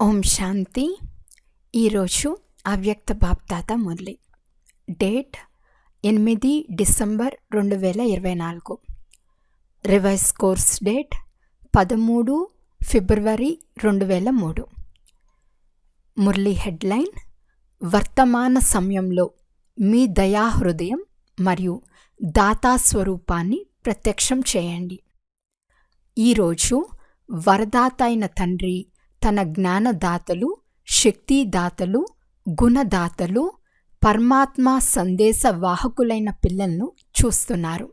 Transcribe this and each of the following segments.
ఓం శాంతి. ఈరోజు అవ్యక్త బాప్తాత మురళి. డేట్ ఎనిమిది డిసెంబర్ రెండు వేల ఇరవై నాలుగు. రివైజ్ కోర్స్ డేట్ పదమూడు ఫిబ్రవరి రెండు వేల మూడు. మురళి హెడ్లైన్ వర్తమాన సమయంలో మీ దయాహృదయం మరియు దాతా స్వరూపాన్ని ప్రత్యక్షం చేయండి. ఈరోజు వరదాత అయిన తండ్రి తన జ్ఞానదాతలు శక్తిదాతలు గుణదాతలు పరమాత్మ సందేశ వాహకులైన పిల్లలను చూస్తున్నారు.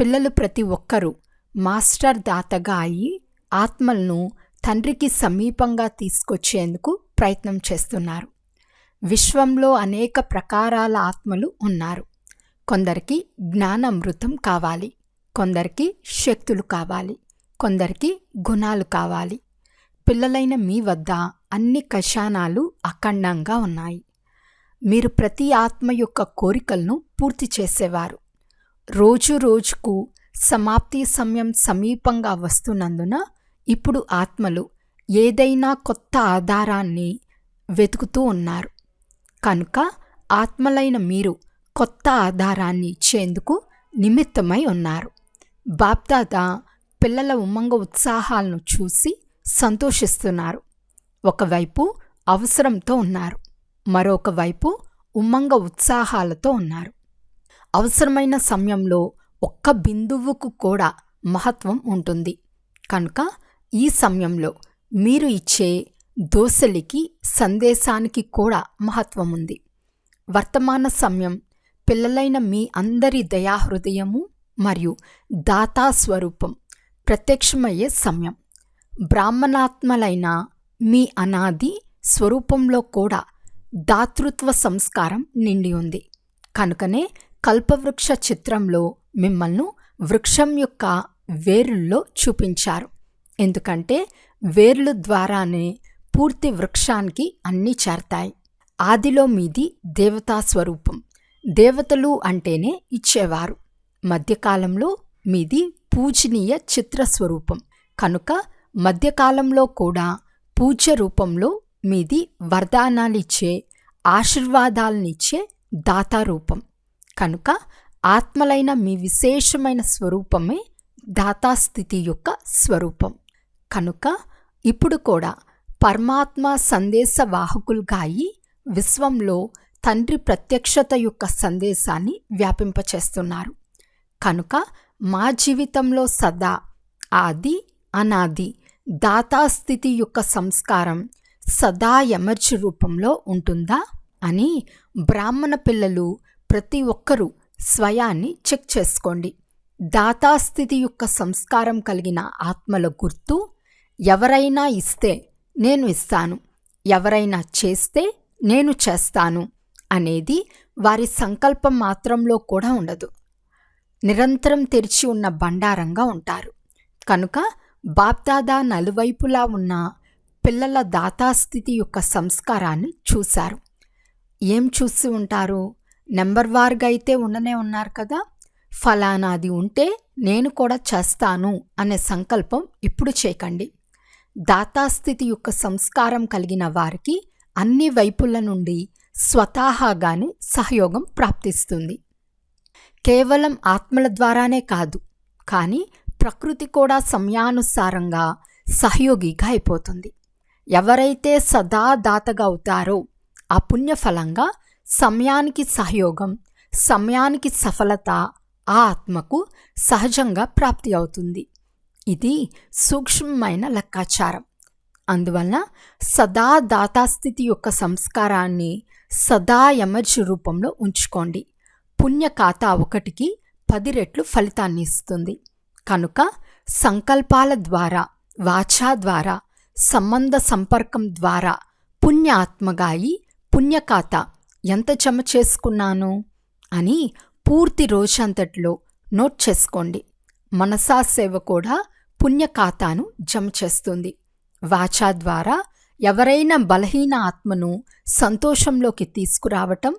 పిల్లలు ప్రతి ఒక్కరూ మాస్టర్ దాతగా అయి ఆత్మలను తండ్రికి సమీపంగా తీసుకొచ్చేందుకు ప్రయత్నం చేస్తున్నారు. విశ్వంలో అనేక ప్రకారాల ఆత్మలు ఉన్నారు. కొందరికి జ్ఞానమృతం కావాలి. కొందరికి శక్తులు కావాలి. కొందరికి గుణాలు కావాలి. పిల్లలైన మీ వద్ద అన్ని కషానాలు అఖండంగా ఉన్నాయి. మీరు ప్రతి ఆత్మ యొక్క కోరికలను పూర్తి చేసేవారు. రోజు రోజుకు సమాప్తి సమయం సమీపంగా వస్తున్నందున ఇప్పుడు ఆత్మలు ఏదైనా కొత్త ఆధారాన్ని వెతుకుతూ ఉన్నారు. కనుక ఆత్మలైన మీరు కొత్త ఆధారాన్ని ఇచ్చేందుకు నిమిత్తమై ఉన్నారు. బాప్దాదా పిల్లల ఉమ్మంగ ఉత్సాహాలను చూసి సంతోషిస్తున్నారు. ఒకవైపు అవసరంతో ఉన్నారు. మరొక వైపు ఉమ్మంగ ఉత్సాహాలతో ఉన్నారు. అవసరమైన సమయంలో ఒక్క బిందువుకు కూడా మహత్వం ఉంటుంది. కనుక ఈ సమయంలో మీరు ఇచ్చే దోశలికి సందేశానికి కూడా మహత్వం ఉంది. వర్తమాన సమయం పిల్లలైన మీ అందరి దయాహృదయము మరియు దాతా స్వరూపం ప్రత్యక్షమయ్యే సమయం. బ్రాహ్మణాత్మలైన మీ అనాది స్వరూపంలో కూడా దాతృత్వ సంస్కారం నిండి ఉంది. కనుకనే కల్పవృక్ష చిత్రంలో మిమ్మల్ని వృక్షం యొక్క వేరుల్లో చూపించారు. ఎందుకంటే వేర్లు ద్వారానే పూర్తి వృక్షానికి అన్నీ చేరతాయి. ఆదిలో మీది దేవతా స్వరూపం. దేవతలు అంటేనే ఇచ్చేవారు. మధ్యకాలంలో మీది పూజనీయ చిత్ర స్వరూపం కనుక మధ్యకాలంలో కూడా పూజ్య రూపంలో మీది వరదానాలిచ్చే ఆశీర్వాదాలనిచ్చే దాతారూపం. కనుక ఆత్మలైన మీ విశేషమైన స్వరూపమే దాతాస్థితి యొక్క స్వరూపం. కనుక ఇప్పుడు కూడా పరమాత్మ సందేశ వాహకులుగా అయి విశ్వంలో తండ్రి ప్రత్యక్షత యొక్క సందేశాన్ని వ్యాపింపచేస్తున్నారు. కనుక మా జీవితంలో సదా ఆది అనాది దాతాస్థితి యొక్క సంస్కారం సదా ఎమర్చి రూపంలో ఉంటుందా అని బ్రాహ్మణ పిల్లలు ప్రతి ఒక్కరూ స్వయాన్ని చెక్ చేసుకోండి. దాతాస్థితి యొక్క సంస్కారం కలిగిన ఆత్మల గుర్తు ఎవరైనా ఇస్తే నేను ఇస్తాను ఎవరైనా చేస్తే నేను చేస్తాను అనేది వారి సంకల్పం మాత్రంలో కూడా ఉండదు. నిరంతరం తెరిచి ఉన్న బండారంగా ఉంటారు. కనుక బాప్దాదా నలువైపులా ఉన్న పిల్లల దాతాస్థితి యొక్క సంస్కారాన్ని చూశారు. ఏం చూసి ఉంటారు? నెంబర్ వార్గా అయితే ఉండనే ఉన్నారు కదా. ఫలానాది ఉంటే నేను కూడా చేస్తాను అనే సంకల్పం ఇప్పుడు చేయకండి దాతాస్థితి యొక్క సంస్కారం కలిగిన వారికి అన్ని వైపుల నుండి స్వతహాగానే సహయోగం ప్రాప్తిస్తుంది. కేవలం ఆత్మల ద్వారానే కాదు కానీ ప్రకృతి కూడా సమయానుసారంగా సహయోగిగా అయిపోతుంది. ఎవరైతే సదా దాతగా అవుతారో ఆ పుణ్యఫలంగా సమయానికి సహయోగం సమయానికి సఫలత ఆ ఆత్మకు సహజంగా ప్రాప్తి అవుతుంది. ఇది సూక్ష్మమైన లెక్కాచారం. అందువలన సదా దాతాస్థితి యొక్క సంస్కారాన్ని సదా ఎమర్జీ రూపంలో ఉంచుకోండి. పుణ్య ఖాతా ఒకటికి పది రెట్లు ఫలితాన్ని ఇస్తుంది. కనుక సంకల్పాల ద్వారా వాచా ద్వారా సంబంధ సంపర్కం ద్వారా పుణ్య ఆత్మగాయి పుణ్యకాత ఎంత జమ చేసుకున్నాను? అని పూర్తి రోజంతట్లో నోట్ చేసుకోండి. మనసా సేవ కూడా పుణ్యఖాతాను జమ చేస్తుంది. వాచా ద్వారా ఎవరైనా బలహీన ఆత్మను సంతోషంలోకి తీసుకురావటం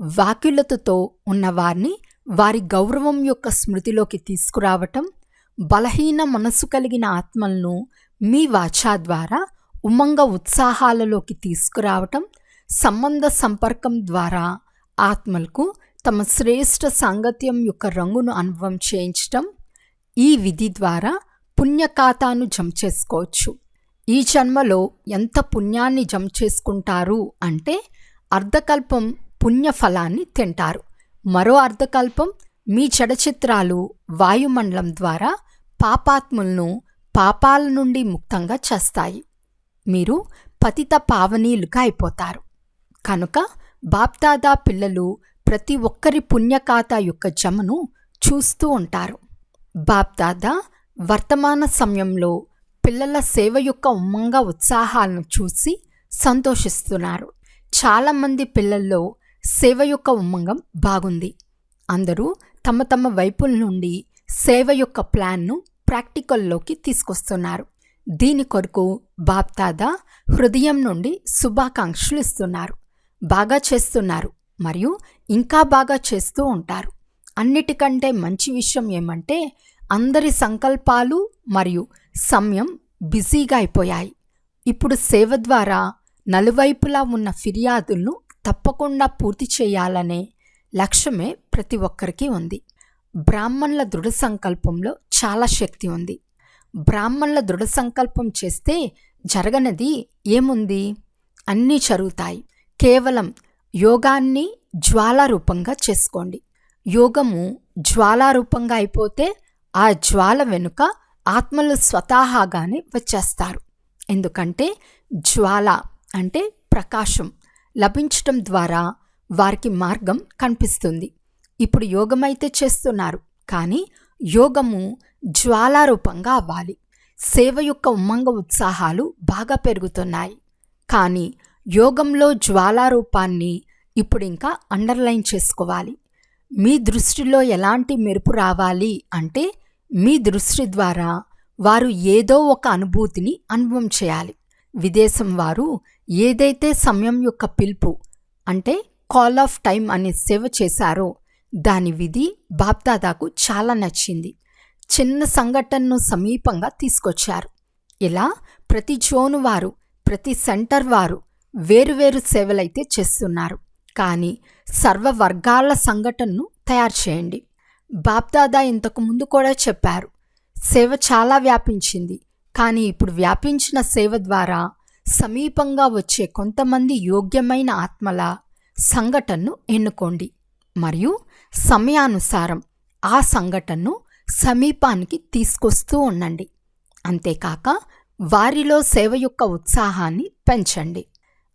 వాక్యులతతో ఉన్నవారిని వారి గౌరవం యొక్క స్మృతిలోకి తీసుకురావటం బలహీన మనసు కలిగిన ఆత్మలను మీ వాచా ద్వారా ఉమంగ ఉత్సాహాలలోకి తీసుకురావటం సంబంధ సంపర్కం ద్వారా ఆత్మలకు తమ శ్రేష్ఠ సాంగత్యం యొక్క రంగును అనుభవం చేయించటం ఈ విధి ద్వారా పుణ్యఖాతాను జమ చేసుకోవచ్చు. ఈ జన్మలో ఎంత పుణ్యాన్ని జమ చేసుకుంటారు అంటే అర్ధకల్పం పుణ్యఫలాన్ని తింటారు. మరో అర్ధకల్పం మీ చడచిత్రాలు వాయుమండలం ద్వారా పాపాత్ములను పాపాల నుండి ముక్తంగా చేస్తాయి. మీరు పతిత పావనీలుగా అయిపోతారు. కనుక బాప్దాదా పిల్లలు ప్రతి ఒక్కరి పుణ్యఖాతా యొక్క జమను చూస్తూ ఉంటారు. బాప్దాదా వర్తమాన సమయంలో పిల్లల సేవ యొక్క ఉమ్మంగా ఉత్సాహాలను చూసి సంతోషిస్తున్నారు. చాలామంది పిల్లల్లో సేవ యొక్క ఉమ్మంగం బాగుంది. అందరూ తమ తమ వైపుల నుండి సేవ యొక్క ప్లాన్ను ప్రాక్టికల్లోకి తీసుకొస్తున్నారు. దీని కొరకు బాప్తాదా హృదయం నుండి శుభాకాంక్షలు ఇస్తున్నారు. బాగా చేస్తున్నారు మరియు ఇంకా బాగా చేస్తూ ఉంటారు. అన్నిటికంటే మంచి విషయం ఏమంటే అందరి సంకల్పాలు మరియు సమయం బిజీగా అయిపోయాయి. ఇప్పుడు సేవ ద్వారా నలువైపులా ఉన్న ఫిర్యాదులను తప్పకుండా పూర్తి చేయాలనే లక్ష్యమే ప్రతి ఒక్కరికి ఉంది. బ్రాహ్మణుల దృఢ సంకల్పంలో చాలా శక్తి ఉంది. బ్రాహ్మణుల దృఢ సంకల్పం చేస్తే జరగనది ఏముంది? అన్నీ జరుగుతాయి. కేవలం యోగాన్ని జ్వాలారూపంగా చేసుకోండి. యోగము జ్వాలారూపంగా అయిపోతే ఆ జ్వాల వెనుక ఆత్మలు స్వతహాగానే వచ్చేస్తారు. ఎందుకంటే జ్వాల అంటే ప్రకాశం. లభించటం ద్వారా వారికి మార్గం కనిపిస్తుంది. ఇప్పుడు యోగమైతే చేస్తున్నారు కానీ యోగము జ్వాలారూపంగా అవ్వాలి. సేవ యొక్క ఉమ్మంగ ఉత్సాహాలు బాగా పెరుగుతున్నాయి. కానీ యోగంలో జ్వాలారూపాన్ని ఇప్పుడు ఇంకా అండర్లైన్ చేసుకోవాలి. మీ దృష్టిలో ఎలాంటి మెరుపు రావాలి అంటే మీ దృష్టి ద్వారా వారు ఏదో ఒక అనుభూతిని అనుభవం చేయాలి. విదేశం వారు ఏదైతే సమయం యొక్క పిలుపు అంటే కాల్ ఆఫ్ టైం అనే సేవ చేశారో దాని విధి బాప్దాదాకు చాలా నచ్చింది. చిన్న సంఘటనను సమీపంగా తీసుకొచ్చారు. ఇలా ప్రతి జోను వారు ప్రతి సెంటర్ వారు వేరువేరు సేవలైతే చేస్తున్నారు. కానీ సర్వ వర్గాల సంఘటనను తయారు చేయండి. బాప్దాదా ఇంతకు ముందు కూడా చెప్పారు సేవ చాలా వ్యాపించింది. కానీ ఇప్పుడు వ్యాపించిన సేవ ద్వారా సమీపంగా వచ్చే కొంతమంది యోగ్యమైన ఆత్మల సంఘటనను ఎన్నుకోండి. మరియు సమయానుసారం ఆ సంఘటనను సమీపానికి తీసుకొస్తూ ఉండండి. అంతేకాక వారిలో సేవ యొక్క ఉత్సాహాన్ని పెంచండి.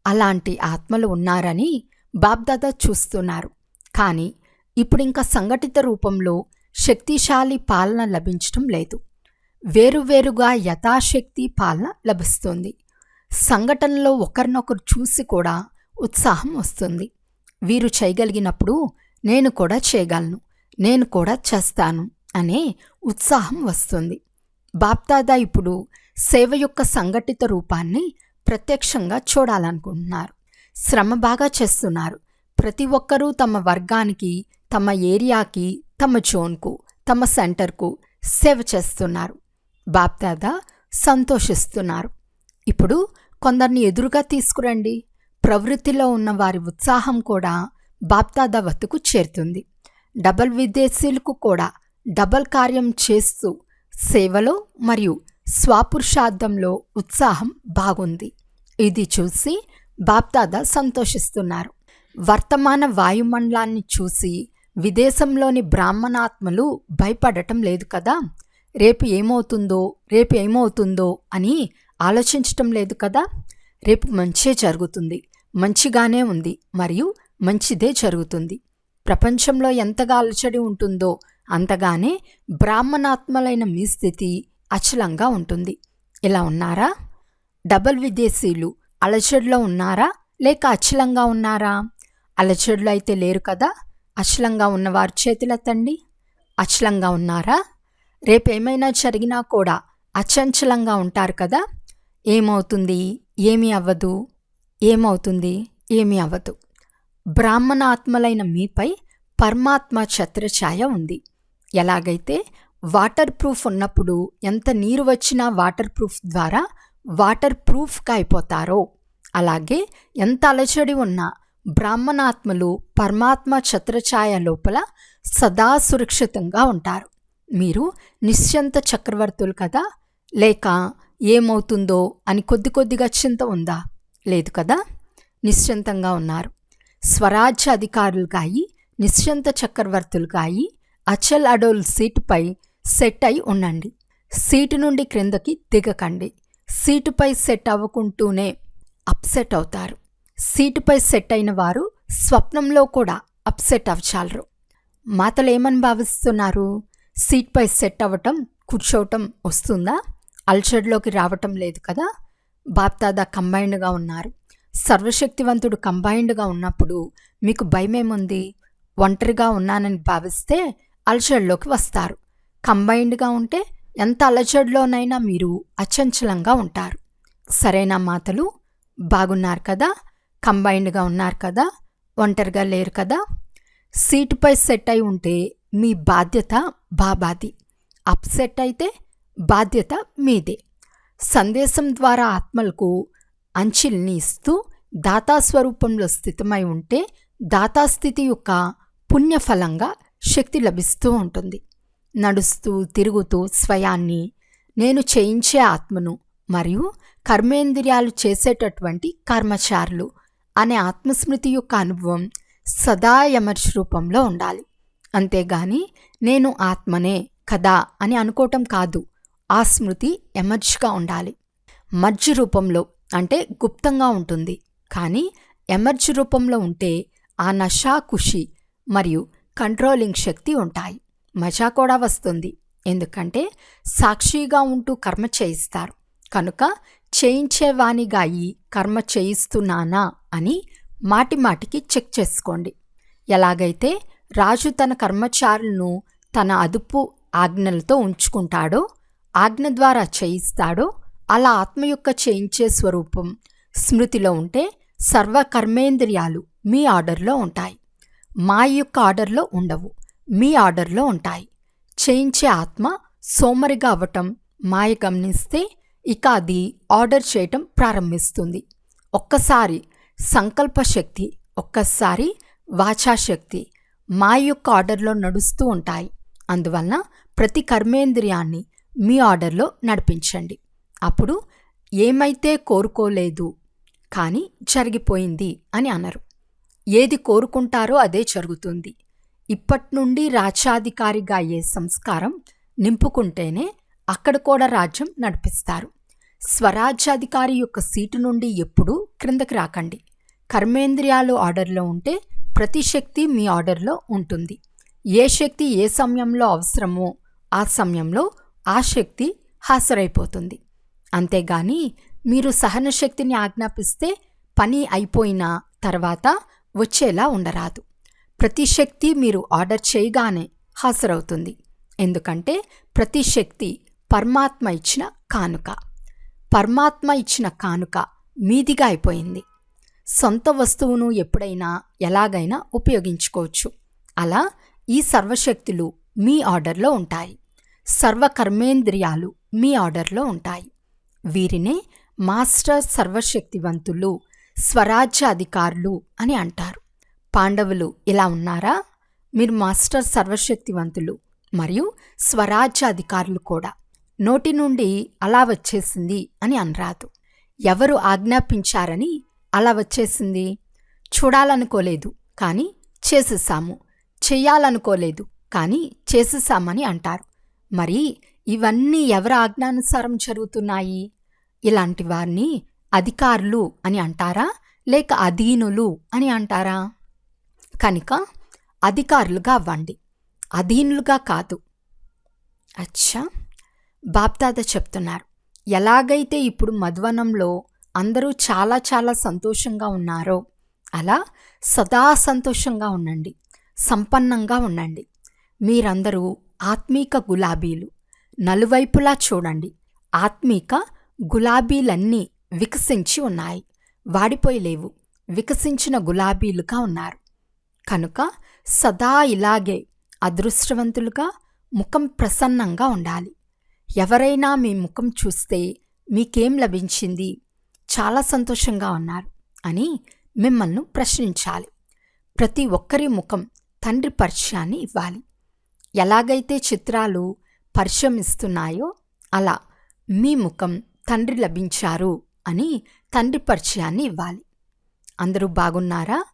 అలాంటి ఆత్మలు ఉన్నారని బాబ్దాదా చూస్తున్నారు. కానీ ఇప్పుడు ఇంకా సంఘటిత రూపంలో శక్తిశాలి పాలన లభించటం లేదు. వేరువేరుగా యథాశక్తి పాలన లభిస్తుంది. సంఘటనలో ఒకరినొకరు చూసి కూడా ఉత్సాహం వస్తుంది. వీరు చేయగలిగినప్పుడు నేను కూడా చేయగలను నేను కూడా చేస్తాను అనే ఉత్సాహం వస్తుంది. బాప్దాదా ఇప్పుడు సేవ యొక్క సంఘటిత రూపాన్ని ప్రత్యక్షంగా చూడాలనుకుంటున్నారు. శ్రమ బాగా చేస్తున్నారు. ప్రతి ఒక్కరూ తమ వర్గానికి తమ ఏరియాకి తమ జోన్కు తమ సెంటర్కు సేవ చేస్తున్నారు. బాప్దాదా సంతోషిస్తున్నారు. ఇప్పుడు కొందరిని ఎదురుగా తీసుకురండి. ప్రవృత్తిలో ఉన్న వారి ఉత్సాహం కూడా బాప్తాదా వద్దకు చేరుతుంది. డబల్ విదేశీయులకు కూడా డబల్ కార్యం చేస్తూ సేవలో మరియు స్వాపురుషార్థంలో ఉత్సాహం బాగుంది. ఇది చూసి బాప్దాదా సంతోషిస్తున్నారు. వర్తమాన వాయుమండలాన్ని చూసి విదేశంలోని బ్రాహ్మణాత్మలు భయపడటం లేదు కదా? రేపు ఏమవుతుందో రేపు ఏమవుతుందో అని ఆలోచించటం లేదు కదా? రేపు మంచే జరుగుతుంది. మంచిగానే ఉంది మరియు మంచిదే జరుగుతుంది. ప్రపంచంలో ఎంతగా అలచడి ఉంటుందో అంతగానే బ్రాహ్మణాత్మలైన మీ స్థితి అచలంగా ఉంటుంది. ఇలా ఉన్నారా? డబల్ విదేశీలు అలచడిలో ఉన్నారా? లేక అచలంగా ఉన్నారా? అలచడులు అయితే లేరు కదా? అచలంగా ఉన్నవారు చేతులెత్తండి. అచలంగా ఉన్నారా? రేపేమైనా జరిగినా కూడా అచంచలంగా ఉంటారు కదా? ఏమవుతుంది? ఏమీ అవ్వదు? ఏమవుతుంది? ఏమీ అవ్వదు. బ్రాహ్మణాత్మలైన మీపై పరమాత్మ ఛత్రఛాయ ఉంది. ఎలాగైతే వాటర్ ప్రూఫ్ ఉన్నప్పుడు ఎంత నీరు వచ్చినా వాటర్ ప్రూఫ్ ద్వారా వాటర్ ప్రూఫ్గా అయిపోతారో అలాగే ఎంత అలచడి ఉన్నా బ్రాహ్మణాత్మలు పరమాత్మ ఛత్రఛాయ లోపల సదా సురక్షితంగా ఉంటారు. మీరు నిశ్చంత చక్రవర్తులు కదా లేక ఏమవుతుందో అని కొద్ది కొద్దిగా చింత ఉందా? లేదు కదా? నిశ్చింతంగా ఉన్నారు. స్వరాజ్య అధికారులుగా అయి నిశ్చంత చక్రవర్తులుగా అయి అచల్ అడోల్ సీటుపై సెట్ అయి ఉండండి. సీటు నుండి క్రిందకి దిగకండి. సీటుపై సెట్ అవ్వకుంటూనే అప్సెట్ అవుతారు. సీటుపై సెట్ అయిన వారు స్వప్నంలో కూడా అప్సెట్ అవ్వచాలరు. మాతలు ఏమని భావిస్తున్నారు? సీట్పై సెట్ అవ్వటం కూర్చోవటం వస్తుందా? అల్చడ్లోకి రావటం లేదు కదా? బాప్దాదా కంబైన్డ్గా ఉన్నారు. సర్వశక్తివంతుడు కంబైన్డ్గా ఉన్నప్పుడు మీకు భయమేముంది? ఒంటరిగా ఉన్నానని భావిస్తే అలచడిలోకి వస్తారు. కంబైన్డ్గా ఉంటే ఎంత అలచడిలోనైనా మీరు అచంచలంగా ఉంటారు. సరైన మాతలు? బాగున్నారు కదా? కంబైన్డ్గా ఉన్నారు కదా? ఒంటరిగా లేరు కదా? సీటుపై సెట్ అయి ఉంటే మీ బాధ్యత బాబాది. అప్సెట్ అయితే బాధ్యత మీదే. సందేశం ద్వారా ఆత్మలకు అంచిల్ని ఇస్తూ దాతా స్వరూపంలో స్థితమై ఉంటే దాతాస్థితి యొక్క పుణ్యఫలంగా శక్తి లభిస్తూ ఉంటుంది. నడుస్తూ తిరుగుతూ స్వయాన్ని నేను చేయించే ఆత్మను మరియు కర్మేంద్రియాలు చేసేటటువంటి కర్మచారులు అనే ఆత్మస్మృతి యొక్క అనుభవం సదా యమర్ష్ రూపంలో ఉండాలి. అంతేగాని నేను ఆత్మనే కదా అని అనుకోవటం కాదు. ఆ స్మృతి ఎమర్జ్గా ఉండాలి. మర్జ్ రూపంలో అంటే గుప్తంగా ఉంటుంది. కానీ ఎమర్జ్ రూపంలో ఉంటే ఆ నషా ఖుషి మరియు కంట్రోలింగ్ శక్తి ఉంటాయి. మజా కూడా వస్తుంది. ఎందుకంటే సాక్షిగా ఉంటూ కర్మ చేయిస్తారు. కనుక చేయించేవానిగా ఈ కర్మ చేయిస్తున్నానా అని మాటి మాటికి చెక్ చేసుకోండి. ఎలాగైతే రాజు తన కర్మచారులను తన అదుపు ఆజ్ఞలతో ఉంచుకుంటాడో ఆజ్ఞ ద్వారా చేయిస్తాడో అలా ఆత్మ యొక్క చేయించే స్వరూపం. స్మృతిలో ఉంటే సర్వ కర్మేంద్రియాలు మీ ఆర్డర్లో ఉంటాయి. మా యొక్క ఆర్డర్లో ఉండవు మీ ఆర్డర్లో ఉంటాయి. చేయించే ఆత్మ సోమరిగా అవ్వటం మాయ గమనిస్తే ఇక అది ఆర్డర్ చేయటం ప్రారంభిస్తుంది. ఒక్కసారి సంకల్ప శక్తి ఒక్కసారి వాచాశక్తి మా యొక్క ఆర్డర్లో నడుస్తూ ఉంటాయి. అందువలన ప్రతి కర్మేంద్రియాన్ని మీ ఆర్డర్లో నడిపించండి. అప్పుడు ఏమైతే కోరుకోలేదు కానీ జరిగిపోయింది అని అనరు. ఏది కోరుకుంటారో అదే జరుగుతుంది. ఇప్పటి నుండి రాజ్యాధికారిగా అయ్యే సంస్కారం నింపుకుంటేనే అక్కడ కూడా రాజ్యం నడిపిస్తారు. స్వరాజ్యాధికారి యొక్క సీటు నుండి ఎప్పుడూ క్రిందకి రాకండి. కర్మేంద్రియాలు ఆర్డర్లో ఉంటే ప్రతి శక్తి మీ ఆర్డర్లో ఉంటుంది. ఏ శక్తి ఏ సమయంలో అవసరమో ఆ సమయంలో ఆ శక్తి హాజరైపోతుంది అంతేగాని మీరు సహన శక్తిని ఆజ్ఞాపిస్తే పని అయిపోయిన తర్వాత వచ్చేలా ఉండరాదు. ప్రతి శక్తి మీరు ఆర్డర్ చేయగానే హాజరవుతుంది ఎందుకంటే ప్రతి శక్తి పరమాత్మ ఇచ్చిన కానుక. పరమాత్మ ఇచ్చిన కానుక మీదిగా అయిపోయింది. సొంత వస్తువును ఎప్పుడైనా ఎలాగైనా ఉపయోగించుకోవచ్చు. అలా ఈ సర్వశక్తులు మీ ఆర్డర్లో ఉంటాయి. సర్వకర్మేంద్రియాలు మీ ఆర్డర్లో ఉంటాయి. వీరినే మాస్టర్ సర్వశక్తివంతులు స్వరాజ్యాధికారులు అని అంటారు. పాండవులు ఇలా ఉన్నారా? మీరు మాస్టర్ సర్వశక్తివంతులు మరియు స్వరాజ్యాధికారులు కూడా. నోటి నుండి అలా వచ్చేసింది అని అనరాదు. ఎవరు ఆజ్ఞాపించారని అలా వచ్చేసింది? చూడాలనుకోలేదు కానీ చేసేసాము చెయ్యాలనుకోలేదు కానీ చేసేసామని అంటారు. మరి ఇవన్నీ ఎవరి ఆజ్ఞానుసారం జరుగుతున్నాయి? ఇలాంటి వారిని అధికారులు అని అంటారా? లేక అధీనులు అని అంటారా? కనుక అధికారులుగా అవ్వండి. అధీనులుగా కాదు. అచ్చా! బాప్దాద చెప్తున్నారు. ఎలాగైతే ఇప్పుడు మధ్వనంలో అందరూ చాలా చాలా సంతోషంగా ఉన్నారో అలా సదా సంతోషంగా ఉండండి. సంపన్నంగా ఉండండి. మీరందరూ ఆత్మీక గులాబీలు. నలువైపులా చూడండి. ఆత్మీక గులాబీలన్నీ వికసించి ఉన్నాయి. వాడిపోయలేవు వికసించిన గులాబీలుగా ఉన్నారు. కనుక సదా ఇలాగే అదృష్టవంతులుగా ముఖం ప్రసన్నంగా ఉండాలి. ఎవరైనా మీ ముఖం చూస్తే మీకేం లభించింది? చాలా సంతోషంగా ఉన్నారు అని మిమ్మల్ని ప్రశ్నించాలి. ప్రతి ఒక్కరి ముఖం తండ్రి పరిచయాన్ని ఇవ్వాలి. ఎలాగైతే చిత్రాలు పరిచయం ఇస్తున్నాయో అలా మీ ముఖం తండ్రి లభించారు అని తండ్రి పరిచయాన్ని ఇవ్వాలి. అందరూ బాగున్నారా?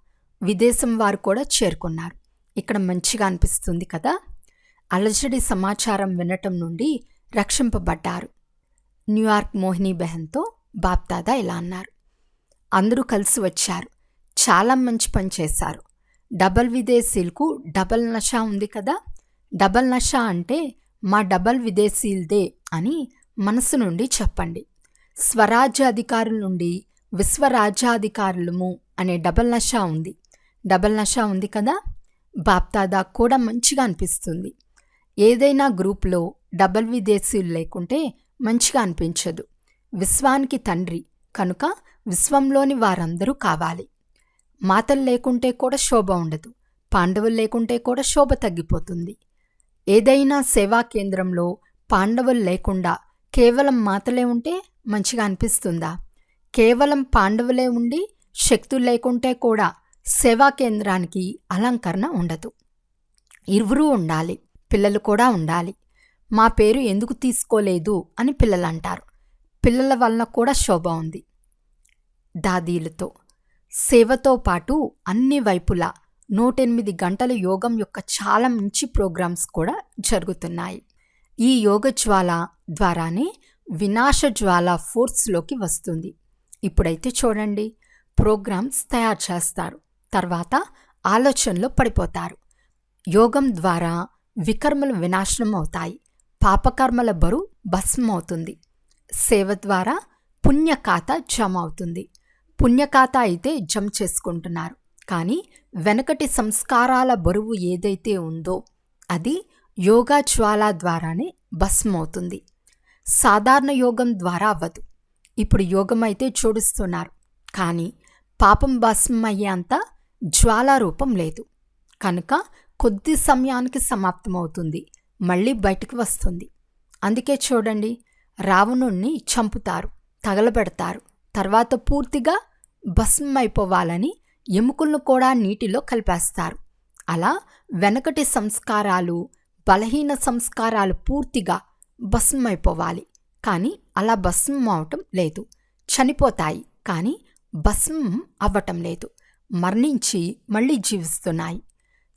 విదేశం వారు కూడా చేరుకున్నారు. ఇక్కడ మంచిగా అనిపిస్తుంది కదా? అలజడి సమాచారం వినటం నుండి రక్షింపబడ్డారు. న్యూయార్క్ మోహిని బెహన్తో బాప్దాదా ఇలా అన్నారు. అందరూ కలిసి వచ్చారు. చాలా మంచి పని చేశారు. డబల్ విదేశీలకు డబల్ నషా ఉంది కదా? డబల్ నషా అంటే మా డబల్ విదేశీల్దే అని మనసు నుండి చెప్పండి. స్వరాజ్యాధికారుల నుండి విశ్వరాజ్యాధికారులము అనే డబల్ నషా ఉంది. డబల్ నషా ఉంది కదా? బాప్తాదా కూడా మంచిగా అనిపిస్తుంది. ఏదైనా గ్రూప్లో డబల్ విదేశీయులు లేకుంటే మంచిగా అనిపించదు. విశ్వానికి తండ్రి కనుక విశ్వంలోని వారందరూ కావాలి. మాతలు లేకుంటే కూడా శోభ ఉండదు. పాండవులు లేకుంటే కూడా శోభ తగ్గిపోతుంది. ఏదైనా సేవా కేంద్రంలో పాండవులు లేకుండా కేవలం మాతలే ఉంటే మంచిగా అనిపిస్తుందా? కేవలం పాండవులే ఉండి శక్తులు లేకుంటే కూడా సేవా కేంద్రానికి అలంకరణ ఉండదు. ఇరువురూ ఉండాలి పిల్లలు కూడా ఉండాలి. మా పేరు ఎందుకు తీసుకోలేదు అని పిల్లలు అంటారు పిల్లల వలన కూడా శోభ ఉంది. దాదీలతో సేవతో పాటు అన్ని వైపులా నూటెనిమిది గంటల యోగం యొక్క చాలా మంచి ప్రోగ్రామ్స్ కూడా జరుగుతున్నాయి. ఈ యోగ జ్వాల ద్వారానే వినాశ జ్వాల ఫోర్స్లోకి వస్తుంది. ఇప్పుడైతే చూడండి ప్రోగ్రామ్స్ తయారు చేస్తారు. తర్వాత ఆలోచనలో పడిపోతారు. యోగం ద్వారా వికర్మలు వినాశనం అవుతాయి. పాపకర్మల బరువు భస్మం అవుతుంది. సేవ ద్వారా పుణ్యఖాత జమ అవుతుంది. పుణ్యఖాత అయితే జమ చేసుకుంటున్నారు. కానీ వెనకటి సంస్కారాల బరువు ఏదైతే ఉందో అది యోగా జ్వాల ద్వారానే భస్మవుతుంది. సాధారణ యోగం ద్వారా అవ్వదు. ఇప్పుడు యోగం అయితే చూడుస్తున్నారు. కానీ పాపం భస్మం అయ్యేంత జ్వాలారూపం లేదు. కనుక కొద్ది సమయానికి సమాప్తమవుతుంది. మళ్ళీ బయటకు వస్తుంది. అందుకే చూడండి రావణుణ్ణి చంపుతారు తగలబెడతారు. తర్వాత పూర్తిగా భస్మం అయిపోవాలని ఎముకలను కూడా నీటిలో కలిపేస్తారు. అలా వెనకటి సంస్కారాలు బలహీన సంస్కారాలు పూర్తిగా భస్మం అయిపోవాలి కానీ అలా భస్మం అవటం లేదు. చనిపోతాయి. కానీ భస్మం అవ్వటం లేదు. మరణించి మళ్ళీ జీవిస్తున్నాయి.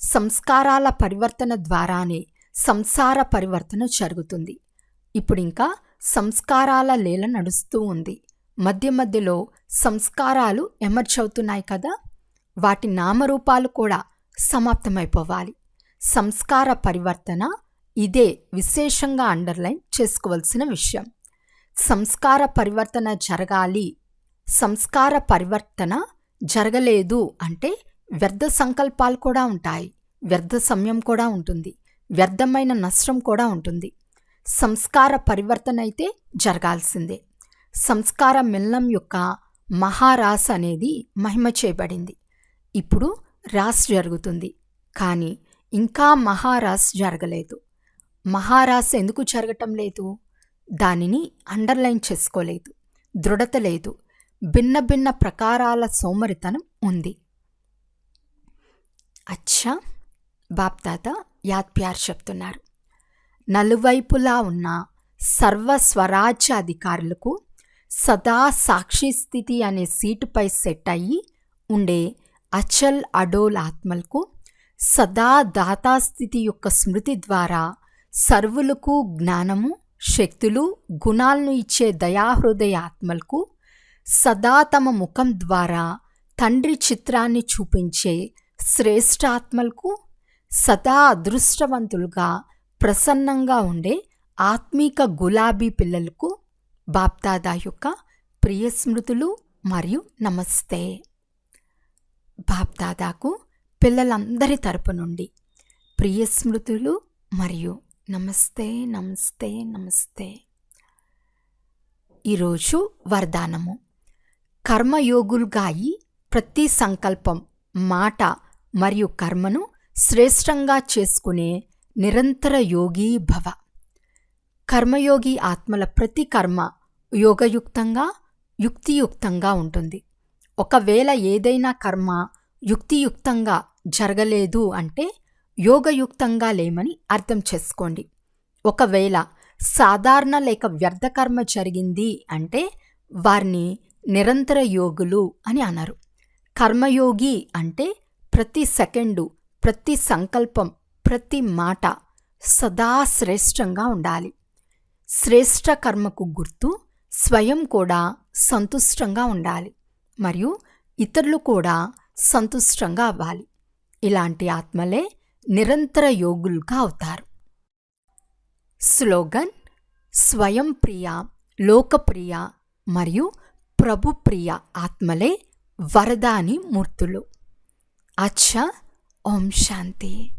సంస్కారాల పరివర్తన ద్వారానే సంసార పరివర్తన జరుగుతుంది. ఇప్పుడింకా సంస్కారాల లీల నడుస్తూ ఉంది. మధ్య మధ్యలో సంస్కారాలు ఎమర్జ్ అవుతున్నాయి కదా? వాటి నామరూపాలు కూడా సమాప్తమైపోవాలి. సంస్కార పరివర్తన ఇదే విశేషంగా అండర్లైన్ చేసుకోవలసిన విషయం. సంస్కార పరివర్తన జరగాలి. సంస్కార పరివర్తన జరగలేదు అంటే వ్యర్థ సంకల్పాలు కూడా ఉంటాయి. వ్యర్థ సమయం కూడా ఉంటుంది. వ్యర్థమైన నష్టం కూడా ఉంటుంది. సంస్కార పరివర్తన అయితే జరగాల్సిందే. సంస్కార మిల్లం యొక్క మహారాస్ అనేది మహిమ చేయబడింది ఇప్పుడు రాస్ జరుగుతుంది. కానీ ఇంకా మహారాస్ జరగలేదు. మహారాస్ ఎందుకు జరగటం లేదు? దానిని అండర్లైన్ చేసుకోలేదు. దృఢత లేదు. భిన్న భిన్న ప్రకారాల సోమరితనం ఉంది. అచ్చా! బాప్దాత యాత్ప్యార్ చెప్తున్నారు. నలువైపులా ఉన్న సర్వ స్వరాజ్య అధికారులకు సదా సాక్షి స్థితి అనే సీటుపై సెట్ అయ్యి ఉండే అచల్ అడోల్ ఆత్మలకు సదా దాతాస్థితి యొక్క స్మృతి ద్వారా సర్వులకు జ్ఞానము శక్తులు గుణాలను ఇచ్చే దయాహృదయ ఆత్మలకు సదా తమ ముఖం ద్వారా తండ్రి చిత్రాన్ని చూపించే శ్రేష్ఠాత్మలకు సదా అదృష్టవంతులుగా ప్రసన్నంగా ఉండే ఆత్మీక గులాబీ పిల్లలకు బాప్దాదా యొక్క ప్రియ స్మృతులు మరియు నమస్తే. బాప్దాదాకు పిల్లలందరి తరపు నుండి ప్రియ స్మృతులు మరియు నమస్తే నమస్తే నమస్తే. ఈరోజు వరదానము. కర్మయోగులుగాయి ప్రతి సంకల్పం మాట మరియు కర్మను శ్రేష్టంగా చేసుకునే నిరంతర యోగీ భవ. కర్మయోగి ఆత్మల ప్రతి కర్మ యోగయుక్తంగా యుక్తియుక్తంగా ఉంటుంది. ఒకవేళ ఏదైనా కర్మ యుక్తియుక్తంగా జరగలేదు అంటే యోగయుక్తంగా లేమని అర్థం చేసుకోండి. ఒకవేళ సాధారణ లేక వ్యర్థకర్మ జరిగింది అంటే వారిని నిరంతర యోగులు అని అన్నారు కర్మయోగి అంటే ప్రతి సెకండు ప్రతి సంకల్పం ప్రతి మాట సదా శ్రేష్టంగా ఉండాలి. శ్రేష్ట కర్మకు గుర్తు స్వయం కూడా సంతుష్టంగా ఉండాలి. మరియు ఇతరులు కూడా సంతుష్టంగా అవ్వాలి. ఇలాంటి ఆత్మలే నిరంతర యోగులుగా అవుతారు. స్లోగన్ స్వయం ప్రియ లోకప్రియ మరియు ప్రభుప్రియ ఆత్మలే వరదాని మూర్తులు. అచ్చ ఓం శాంతి.